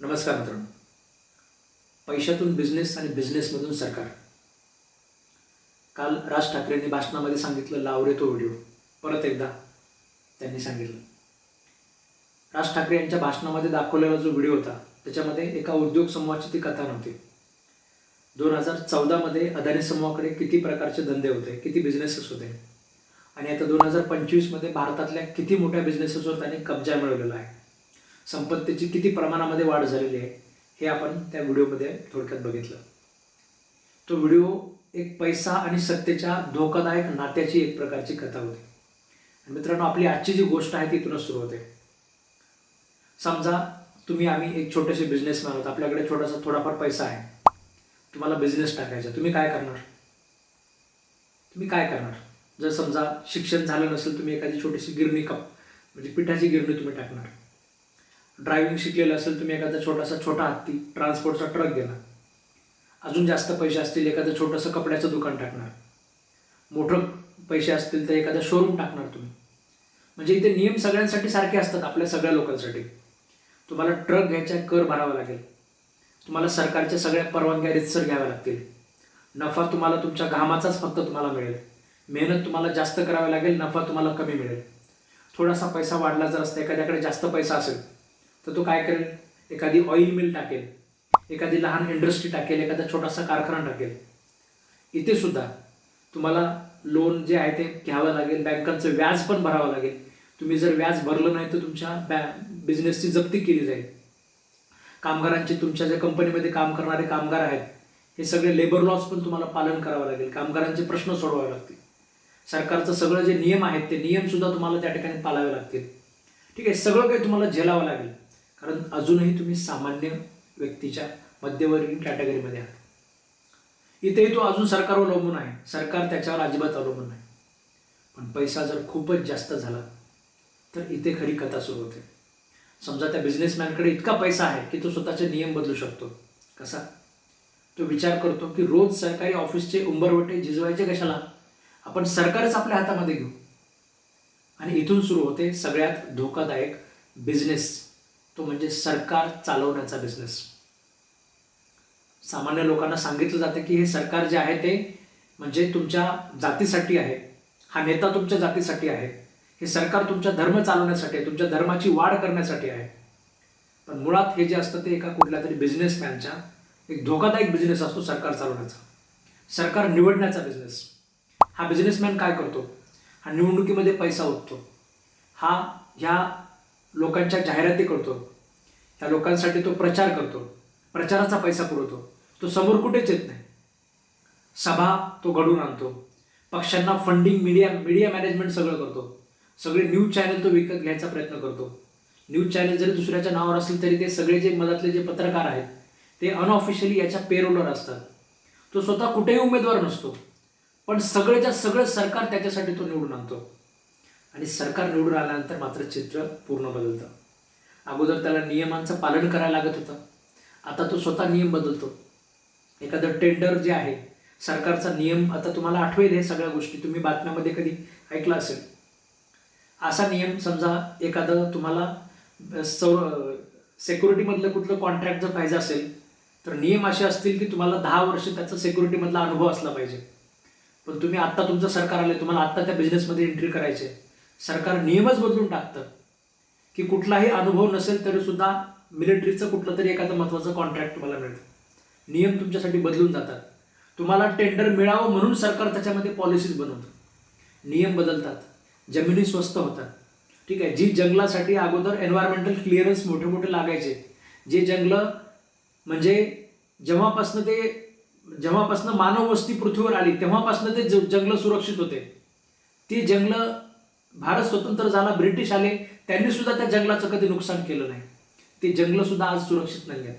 नमस्कार मित्रांनो. पैशातून बिझनेस आणि बिझनेसमधून सरकार. काल राज ठाकरेंनी भाषणामध्ये सांगितलं लावरे तो व्हिडिओ परत एकदा त्यांनी सांगितलं. राज ठाकरे यांच्या भाषणामध्ये दाखवलेला जो व्हिडिओ होता त्याच्यामध्ये एका उद्योग समूहाची ती कथा नव्हती. दोन हजार चौदामध्ये अदानी समूहाकडे किती प्रकारचे धंदे होते किती बिझनेसेस होते. आणि आता दोन हजार पंचवीसमध्ये भारतातल्या किती मोठ्या बिझनेसेसवर त्यांनी कब्जा मिळवलेला आहे. संपत्तीची किती प्रमाणामध्ये वाढ झालेली आहे हे आपण त्या व्हिडिओमध्ये थोडक्यात बघितलं. तो व्हिडिओ एक पैसा आणि सत्तेच्या धोकादायक नात्याची एक प्रकारची कथा होती. आणि मित्रांनो आपली आजची जी गोष्ट आहे ती इथूनच सुरू होते. समजा तुम्ही आम्ही एक छोटेसे बिझनेसमॅन आहोत. आपल्याकडे छोटासा थोडाफार पैसा आहे. तुम्हाला बिझनेस टाकायचा. तुम्ही काय करणार? तुम्ही काय करणार? जर समजा शिक्षण झालं नसेल तुम्ही एखादी छोटीशी गिरणी कप म्हणजे पिठाची गिरणी तुम्ही टाकणार. ड्रायव्हिंग शिकलेलं असेल तुम्ही एखादा छोटासा छोटा हत्ती ट्रान्सपोर्टचा ट्रक गेला अजून जास्त पैसे असतील एखादं छोटंसं कपड्याचं दुकान टाकणार. मोठं पैसे असतील तर एखादं शोरूम टाकणार तुम्ही. म्हणजे इथे नियम सगळ्यांसाठी सारखे असतात आपल्या सगळ्या लोकांसाठी. तुम्हाला ट्रक घ्यायचा कर भरावा लागेल. तुम्हाला सरकारच्या सगळ्या परवानग्या रितसर घ्याव्या लागतील. नफा तुम्हाला तुमच्या घामाचाच फक्त तुम्हाला मिळेल. मेहनत तुम्हाला जास्त करावी लागेल नफा तुम्हाला कमी मिळेल. थोडासा पैसा वाढला जर असता एखाद्याकडे जास्त पैसा असेल तर तो काय करेल? एखादी ऑइल मिल टाकेल. एखादी लहान इंडस्ट्री टाकेल. एखादा छोटासा कारखाना टाकेल. इथे सुद्धा तुम्हाला लोन जे आहे ते घ्यावं लागेल. बँकांचं व्याज पण भरावं लागेल. तुम्ही जर व्याज भरलं नाही तर तुमच्या बॅ बिझनेसची जप्ती केली जाईल. कामगारांची तुमच्या ज्या कंपनीमध्ये काम करणारे कामगार आहेत हे सगळे लेबर लॉज पण तुम्हाला पालन करावं लागेल. कामगारांचे प्रश्न सोडवावे लागतील. सरकारचं सगळं जे नियम आहेत ते नियमसुद्धा तुम्हाला त्या ठिकाणी पाळावे लागतील. ठीक आहे सगळं काही तुम्हाला झेलावं लागेल. कारण अजूनही तुम्ही सामान्य व्यक्तीच्या मध्यवर्गीय कॅटेगरीमध्ये आहात. इथेही तो अजून सरकारवर अवलंबून आहे. सरकार त्याच्यावर अजिबात अवलंबून नाही. पण पैसा जर खूपच जास्त झाला तर इथे खरी कथा सुरू होते. समजा त्या बिझनेसमॅनकडे इतका पैसा आहे की तो स्वतःचे नियम बदलू शकतो. कसा? तो विचार करतो की रोज सरकारी ऑफिसचे उंबरवटे झिजवायचे कशाला? आपण सरकारच आपल्या हातामध्ये घेऊ. आणि इथून सुरू होते सगळ्यात धोकादायक बिझनेस तो म्हणजे सरकार चालवण्याचा बिझनेस सामान्य लोकांना सांगितलं जातं की हे सरकार जे आहे ते म्हणजे तुमच्या जातीसाठी आहे. हा नेता तुमच्या जातीसाठी आहे. हे सरकार तुमचा धर्म चालवण्यासाठी आहे. तुमच्या धर्माची वाढ करण्यासाठी आहे. पण मुळात हे जे असतं ते एका कुठल्या तरी बिझनेसमॅनच्या एक धोकादायक बिझनेस असतो सरकार चालवण्याचा. सरकार निवडण्याचा बिझनेस हा बिझनेसमॅन काय करतो? हा निवडणुकीमध्ये पैसा ओततो. हा ह्या लोकांच्या जाहिराती करतो. त्या लोकांसाठी तो प्रचार करतो. प्रचाराचा पैसा पुरवतो. तो समोर कुठेच येत नाही. सभा तो घडून आणतो. पक्षांना फंडिंग मीडिया मीडिया मॅनेजमेंट सगळं करतो. सगळे न्यूज चॅनल तो विकत घ्यायचा प्रयत्न करतो. न्यूज चॅनल जरी दुसऱ्याच्या नावावर असेल तरी ते सगळे जे मधातले जे पत्रकार आहेत ते अनऑफिशियली याच्या पेरोलवर असतात. तो स्वतः कुठेही उमेदवार नसतो. पण सगळेच्या सगळं सरकार त्याच्यासाठी तो निवडून आणतो. आणि सरकार निवडून आल्यानंतर मात्र चित्र पूर्ण बदलतं. अगोदर त्याला नियमांचं पालन करायला लागत होतं. आता तो स्वतः नियम बदलतो. एखादं टेंडर जे आहे सरकारचा नियम आता तुम्हाला आठवेल हे सगळ्या गोष्टी. तुम्ही बातम्यामध्ये कधी ऐकलं असेल. असा नियम समजा एखादं तुम्हाला सौ सेक्युरिटीमधलं कुठलं कॉन्ट्रॅक्ट जर पाहिजे असेल तर नियम असे असतील की तुम्हाला दहा वर्ष त्याचा सेक्युरिटीमधला अनुभव असला पाहिजे. पण तुम्ही आत्ता तुमचं सरकार आलं तुम्हाला आत्ता त्या बिझनेसमध्ये एंट्री करायचे सरकार नियमच बदलून टाकतं. की कुठलाही अनुभव नसेल तरी सुद्धा मिलिटरीचं कुठलं तरी एखादं महत्त्वाचं कॉन्ट्रॅक्ट तुम्हाला मिळतं. नियम तुमच्यासाठी बदलून जातात. तुम्हाला टेंडर मिळावं म्हणून सरकार त्याच्यामध्ये पॉलिसीज बनवतं. नियम बदलतात. जमिनी स्वस्त होतात. ठीक आहे जी जंगलासाठी अगोदर एन्व्हायरमेंटल क्लिअरन्स मोठे मोठे लागायचे. जे जंगलं म्हणजे जेव्हापासनं ते जेव्हापासनं मानव वस्ती पृथ्वीवर आली तेव्हापासनं ते ज- जंगलं सुरक्षित होते. ती जंगलं भारत स्वतंत्र झाला ब्रिटिश आले त्यांनी सुद्धा त्या जंगलाचं कधी नुकसान केलं नाही. ते जंगलं सुद्धा आज सुरक्षित नाही आहेत.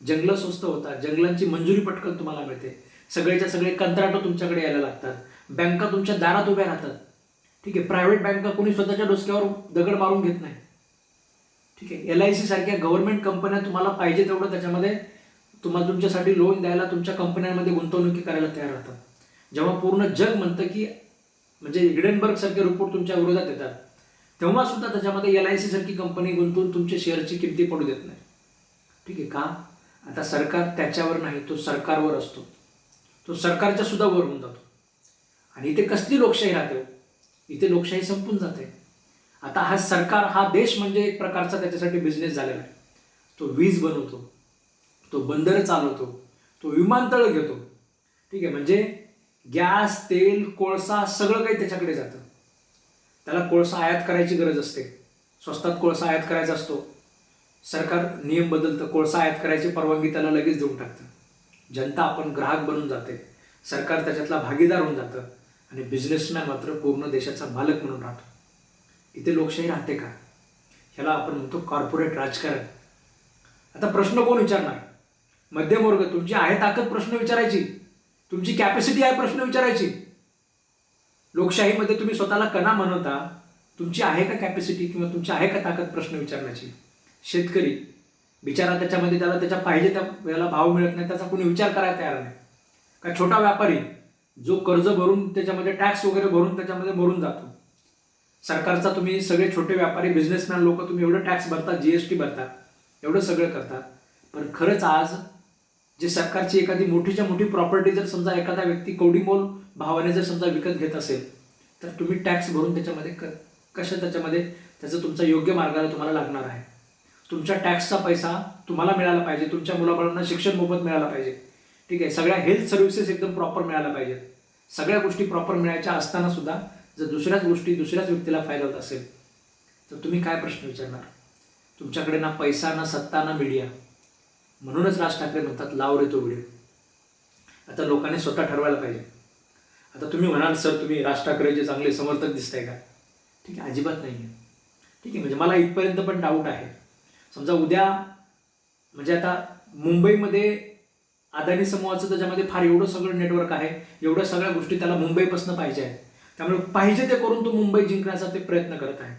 जंगलं स्वस्त होतात जंगलांची मंजुरी पटकन तुम्हाला मिळते. सगळेच्या सगळे कंत्राटं तुमच्याकडे यायला लागतात. बँका तुमच्या दारात उभ्या राहतात. ठीक आहे प्रायव्हेट बँका कोणी स्वतःच्या डोसक्यावर दगड मारून घेत नाही. ठीक आहे एल आय सी सारख्या गव्हर्नमेंट कंपन्या तुम्हाला पाहिजे तेवढं त्याच्यामध्ये तुम्हाला तुमच्यासाठी लोन द्यायला तुमच्या कंपन्यांमध्ये गुंतवणुकी करायला तयार राहतात. जेव्हा पूर्ण जग म्हणतं की म्हणजे हिडेनबर्ग सारखे रिपोर्ट तुमच्या विरोधात येतात. तेव्हा सुद्धा त्याच्यामध्ये एल आय सी सारखी कंपनी गुंतवून तुमच्या शेअरची किमती पडू देत नाही. ठीक आहे का? आता सरकार त्याच्यावर नाही तो सरकारवर असतो. तो सरकारच्या सुद्धा वर होऊन जातो. आणि इथे कसली लोकशाही राहते हो? इथे लोकशाही संपून जाते. आता हा सरकार हा देश म्हणजे एक प्रकारचा त्याच्यासाठी बिझनेस झालेला आहे. तो वीज बनवतो तो बंदर चालवतो तो विमानतळ घेतो. ठीक आहे म्हणजे गॅस तेल कोळसा सगळं काही त्याच्याकडे जातं. त्याला कोळसा आयात करायची गरज असते. स्वस्तात कोळसा आयात करायचा असतो. सरकार नियम बदलतं. कोळसा आयात करायची परवानगी त्याला लगेच देऊन टाकतं. जनता आपण ग्राहक बनून जाते. सरकार त्याच्यातला भागीदार होऊन जातं. आणि बिझनेसमॅन मात्र पूर्ण देशाचा मालक म्हणून राहतो. इथे लोकशाही राहते का? ह्याला आपण म्हणतो कॉर्पोरेट राजकारण. आता प्रश्न कोण विचारणार? मध्यमवर्ग तुमची आहे ताकद प्रश्न विचारायची. तुमची कॅपॅसिटी आहे प्रश्न विचारायची. लोकशाहीमध्ये तुम्ही स्वतःला कणा म्हणवता तुमची आहे का कॅपॅसिटी किंवा तुमची आहे का ताकद प्रश्न विचारण्याची? शेतकरी बिचारा त्याच्यामध्ये त्याला त्याच्या पाहिजे त्या वेळेला भाव मिळत नाही त्याचा कोणी विचार करायला तयार नाही. का छोटा व्यापारी जो कर्ज भरून त्याच्यामध्ये टॅक्स वगैरे भरून त्याच्यामध्ये मरून जातो. सरकारचा तुम्ही सगळे छोटे व्यापारी बिझनेसमॅन लोक तुम्ही एवढं टॅक्स भरता जीएसटी भरता एवढं सगळं करता. पण खरंच आज जे सरकारची एखादी मोठीच्या मोठी प्रॉपर्टी जर समजा एखादा व्यक्ती कवडीमोल भावाने जर समजा विकत घेत असेल तर तुम्ही टॅक्स भरून त्याच्यामध्ये क कशा त्याच्यामध्ये त्याचं तुमचा योग्य मार्गाला तुम्हाला लागणार आहे. तुमच्या टॅक्सचा पैसा तुम्हाला मिळाला पाहिजे तुमच्या मुलाबाळांना शिक्षण मोफत मिळालं पाहिजे. ठीक आहे सगळ्या हेल्थ सर्व्हिसेस एकदम प्रॉपर मिळायला पाहिजेत. सगळ्या गोष्टी प्रॉपर मिळायच्या असताना सुद्धा जर दुसऱ्याच गोष्टी दुसऱ्याच व्यक्तीला फायदा होत असेल तर तुम्ही काय प्रश्न विचारणार? तुमच्याकडे ना पैसा ना सत्ता ना मीडिया म्हणूनच राज ठाकरे म्हणतात लाव रे तो व्हिडिओ. आता लोकांनी स्वतः ठरवायला पाहिजे. आता तुम्ही म्हणाल सर तुम्ही राज ठाकरेचे चांगले समर्थक दिसताय का? ठीक आहे अजिबात नाही आहे ठीक आहे म्हणजे मला इथपर्यंत पण डाऊट आहे. समजा उद्या म्हणजे आता मुंबईमध्ये अदानी समूहाचं त्याच्यामध्ये फार एवढं सगळं नेटवर्क आहे एवढ्या सगळ्या गोष्टी त्याला मुंबईपासून पाहिजे आहे त्यामुळे पाहिजे ते करून तो मुंबई जिंकण्याचा ते प्रयत्न करत आहे.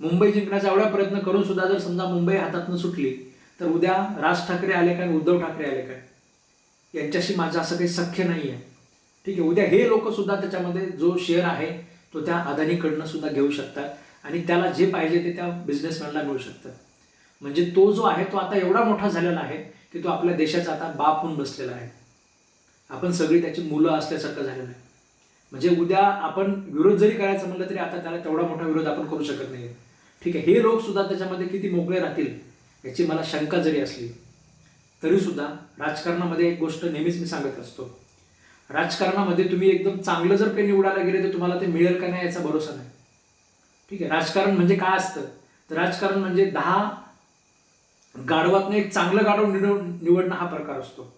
मुंबई जिंकण्याचा एवढा प्रयत्न करून सुद्धा जर समजा मुंबई हातातनं सुटली तर उद्या राज ठाकरे आले काय उद्धव ठाकरे आले काय? यांच्याशी माझं असं काही सख्य नाही आहे ठीक आहे उद्या हे लोक सुद्धा त्याच्यामध्ये जो शेअर आहे तो त्या अदानीकडनं सुद्धा घेऊ शकतात आणि त्याला जे पाहिजे ते त्या बिझनेसमॅनला मिळू शकतं म्हणजे तो जो आहे तो आता एवढा मोठा झालेला आहे की तो आपल्या देशाचा आता बाप होऊन बसलेला आहे. आपण सगळी त्याची मुलं असल्यासारखं झालेलं आहे. म्हणजे उद्या आपण विरोध जरी करायचं म्हणलं तरी आता त्याला तेवढा मोठा विरोध आपण करू शकत नाही ठीक आहे हे लोक सुद्धा त्याच्यामध्ये किती मोकळे राहतील? याची मला शंका जरी असली तरीसुद्धा राजकारणामध्ये एक गोष्ट नेहमीच मी सांगत असतो. राजकारणामध्ये तुम्ही एकदम चांगलं जर काही निवडायला गेले तर तुम्हाला ते मिळेल का नाही याचा भरोसा नाही. ठीक आहे राजकारण म्हणजे काय असतं? तर राजकारण म्हणजे दहा गाढवातनं एक चांगलं गाढव निवड निवडणं हा प्रकार असतो.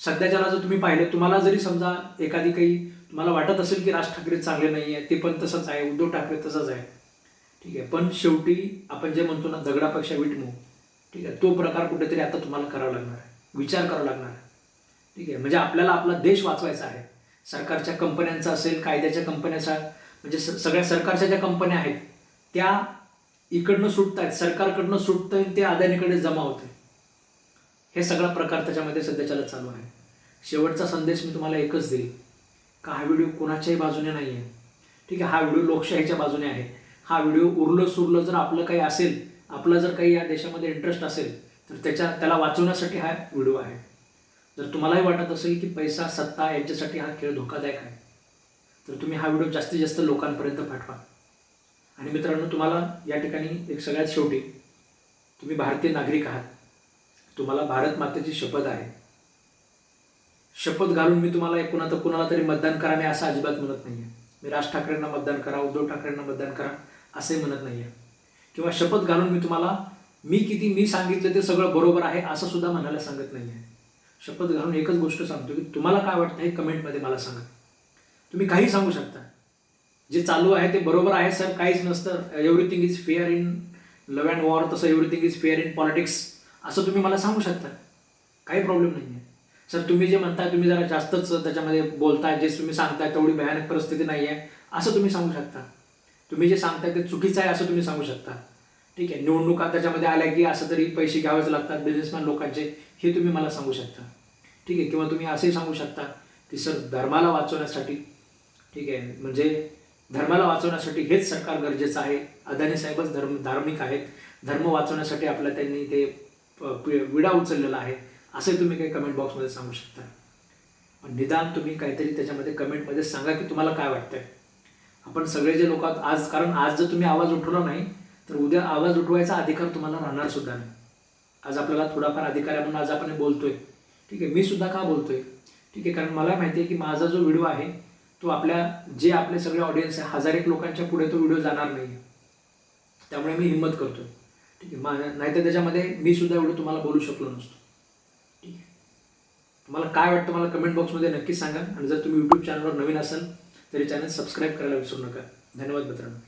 सध्याच्याला जर तुम्ही पाहिलं तुम्हाला जरी समजा एखादी काही तुम्हाला वाटत असेल की राज ठाकरे चांगले नाही आहे ते पण तसंच आहे उद्धव ठाकरे तसंच आहे. ठीक आहे पण शेवटी आपण जे म्हणतो ना दगडापेक्षा विटमू ठीक आहे? तो प्रकार कुठेतरी आता तुम्हाला करावा लागणार आहे. विचार करावा लागणार आहे. ठीक आहे? म्हणजे आपल्याला आपला देश वाचवायचा आहे. सरकारच्या कंपन्यांचा असेल कायद्याच्या कंपन्याचा म्हणजे स सगळ्या सरकारच्या ज्या कंपन्या आहेत त्या इकडनं सुटत आहेत सरकारकडनं सुटतंय ते अदानीकडे जमा होते हे सगळा प्रकार त्याच्यामध्ये सध्याच्याला चालू आहे. शेवटचा संदेश मी तुम्हाला एकच देईल का हा व्हिडिओ कोणाच्याही बाजूने नाही आहे ठीक आहे? हा व्हिडिओ लोकशाहीच्या बाजूने आहे. हा व्हिडिओ उरलं सुरलं जर आपलं काही असेल आपला जर काही या देशामध्ये इंटरेस्ट असेल तर त्याच्या त्याला वाचवण्यासाठी हा व्हिडिओ आहे. जर तुम्हालाही वाटत असेल की पैसा सत्ता यांच्यासाठी हा खेळ धोकादायक आहे तर तुम्ही हा व्हिडिओ जास्तीत जास्त लोकांपर्यंत पाठवा. आणि मित्रांनो तुम्हाला या ठिकाणी एक सगळ्यात शेवटी तुम्ही भारतीय नागरिक आहात. तुम्हाला भारत मातेची शपथ आहे. शपथ घालून मी तुम्हाला एक तर कुणाला तरी मतदान करा मी असं अजिबात म्हणत नाही आहे मी राज ठाकरेंना मतदान करा उद्धव ठाकरेंना मतदान करा असंही म्हणत नाही आहे किंवा शपथ घालून मी तुम्हाला मी किती मी सांगितलं ते सगळं बरोबर आहे असं सुद्धा म्हणायला सांगत नाही आहे शपथ घालून एकच गोष्ट सांगतो की तुम्हाला काय वाटतं हे कमेंटमध्ये मला सांगा. तुम्ही काही सांगू शकता. जे चालू आहे ते बरोबर आहे सर काहीच नसतं. Everything is fair in love and war तसं everything is fair in politics असं तुम्ही मला सांगू शकता. काही प्रॉब्लेम नाही आहे सर तुम्ही जे म्हणताय तुम्ही जरा जास्तच त्याच्यामध्ये बोलताय जे तुम्ही सांगताय तेवढी भयानक परिस्थिती नाही आहे असं तुम्ही सांगू शकता. तुम्ही जे सांगताय ते चुकीचं आहे असं तुम्ही सांगू शकता. ठीक आहे निवडणुका त्याच्यामध्ये आल्या की असं तरी पैसे घ्यावेच लागतात बिझनेसमॅन लोकांचे हे तुम्ही मला सांगू शकता. ठीक आहे किंवा तुम्ही असंही सांगू शकता की सर धर्माला वाचवण्यासाठी ठीक आहे म्हणजे धर्माला वाचवण्यासाठी हेच सरकार गरजेचं आहे. अदानी साहेबच धर्म धार्मिक आहेत. धर्म वाचवण्यासाठी आपल्या त्यांनी ते प- विडा उचललेला आहे. असंही तुम्ही काही कमेंट बॉक्समध्ये सांगू शकता. पण निदान तुम्ही काहीतरी त्याच्यामध्ये कमेंटमध्ये सांगा की तुम्हाला काय वाटतंय. आपण सगळे जे लोक आज कारण आज जर तुम्ही आवाज उठवला नाही तर उद्या आवाज उठवायचा अधिकार तुम्हाला राहणार सुद्धा नाही. आज आपल्याला थोडाफार अधिकार आहे म्हणून आज आपण बोलतोय. ठीक आहे मी सुद्धा का बोलतोय? ठीक आहे कारण मला माहिती आहे की माझा जो व्हिडिओ आहे तो आपल्या जे आपले सगळे ऑडियन्स आहे हजार एक लोकांच्या पुढे तो व्हिडिओ जाणार नाही त्यामुळे मी हिंमत करतोय. ठीक आहे मा नाहीतर त्याच्यामध्ये मी सुद्धा एवढं तुम्हाला बोलू शकलो नसतो. ठीक आहे. तुम्हाला काय वाटतं मला कमेंट बॉक्समध्ये नक्कीच सांगा. आणि जर तुम्ही यूट्यूब चॅनलवर नवीन असाल तरी चॅनल सबस्क्राईब करायला विसरू नका. धन्यवाद मित्रांनो.